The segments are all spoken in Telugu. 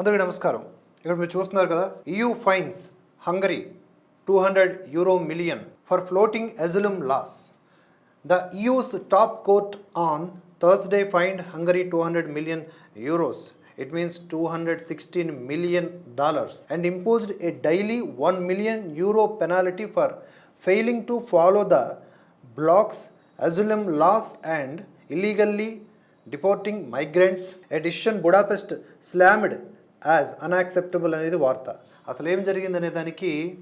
అందరికీ నమస్కారం. ఇక్కడ మీరు చూస్తున్నారు కదా EU fines Hungary two hundred euro million for flouting asylum laws the EU's top court on Thursday fined Hungary two hundred million euros it means two hundred sixteen million dollars and imposed a daily one million euro penalty for failing to follow the bloc's asylum laws and illegally deporting migrants a decision Budapest slammed as unacceptable అనేది వార్త. అసలు ఏం జరిగిందనే దానికి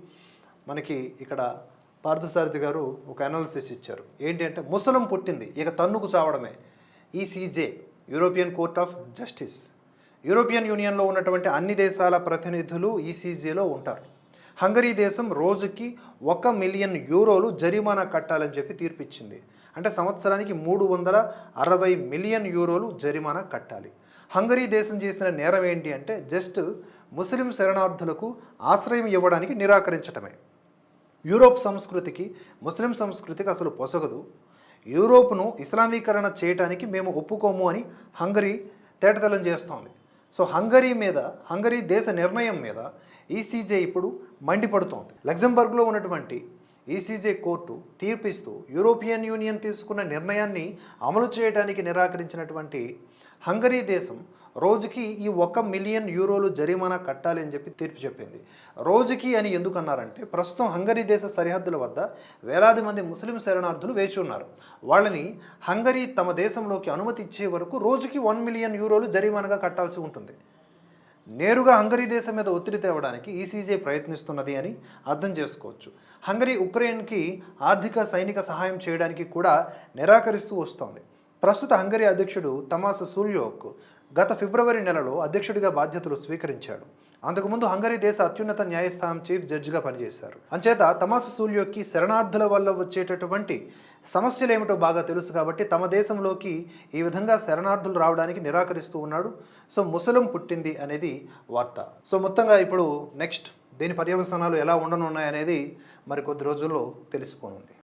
మనకి ఇక్కడ పార్థసారథి గారు ఒక అనాలిసిస్ ఇచ్చారు. ఏంటి అంటే ముసలం పుట్టింది ఇక తన్నుకు చావడమే. ECJ European court of justice European యూనియన్లో ఉన్నటువంటి అన్ని దేశాల ప్రతినిధులు ఈసీజేలో ఉంటారు. హంగరీ దేశం రోజుకి ఒక మిలియన్ యూరోలు జరిమానా కట్టాలని చెప్పి తీర్పిచ్చింది. అంటే సంవత్సరానికి మూడు వందల అరవై మిలియన్ యూరోలు జరిమానా కట్టాలి. హంగరీ దేశం చేసిన నేరం ఏంటి అంటే జస్ట్ ముస్లిం శరణార్థులకు ఆశ్రయం ఇవ్వడానికి నిరాకరించటమే. యూరోప్ సంస్కృతికి ముస్లిం సంస్కృతికి అసలు పొసగదు. యూరోప్ను ఇస్లామీకరణ చేయడానికి మేము ఒప్పుకోము అని హంగరీ తేటతలం చేస్తోంది. సో హంగరీ మీద హంగరీ దేశ నిర్ణయం మీద ఈసీజే ఇప్పుడు మండిపడుతోంది. లగ్జంబర్గ్లో ఉన్నటువంటి ఈసీజే కోర్టు తీర్పిస్తూ యూరోపియన్ యూనియన్ తీసుకున్న నిర్ణయాన్ని అమలు చేయడానికి నిరాకరించినటువంటి హంగరీ దేశం రోజుకి ఈ ఒక మిలియన్ యూరోలు జరిమానా కట్టాలి అని చెప్పి తీర్పు చెప్పింది. రోజుకి అని ఎందుకు అన్నారంటే ప్రస్తుతం హంగరీ దేశ సరిహద్దుల వద్ద వేలాది మంది ముస్లిం శరణార్థులు వేచి ఉన్నారు. వాళ్ళని హంగరీ తమ దేశంలోకి అనుమతి ఇచ్చే వరకు రోజుకి వన్ మిలియన్ యూరోలు జరిమానాగా కట్టాల్సి ఉంటుంది. నేరుగా హంగరీ దేశం మీద ఒత్తిడి తేవడానికి ఈసీజే ప్రయత్నిస్తున్నది అని అర్థం చేసుకోవచ్చు. హంగరీ ఉక్రెయిన్కి ఆర్థిక సైనిక సహాయం చేయడానికి కూడా నిరాకరిస్తూ వస్తోంది. ప్రస్తుత హంగరీ అధ్యక్షుడు తమాస్ సూల్యోక్ గత ఫిబ్రవరి నెలలో అధ్యక్షుడిగా బాధ్యతలు స్వీకరించాడు. అంతకుముందు హంగరీ దేశ అత్యున్నత న్యాయస్థానం చీఫ్ జడ్జిగా పనిచేశారు. అంచేత తమాస సూల్యోక్కి శరణార్థుల వల్ల వచ్చేటటువంటి సమస్యలు ఏమిటో బాగా తెలుసు కాబట్టి తమ దేశంలోకి ఈ విధంగా శరణార్థులు రావడానికి నిరాకరిస్తూ ఉన్నాడు. సో ముసలం పుట్టింది అనేది వార్త. సో మొత్తంగా ఇప్పుడు నెక్స్ట్ దీని పర్యవసానాలు ఎలా ఉండనున్నాయనేది మరి కొద్ది రోజుల్లో తెలిసిపోనుంది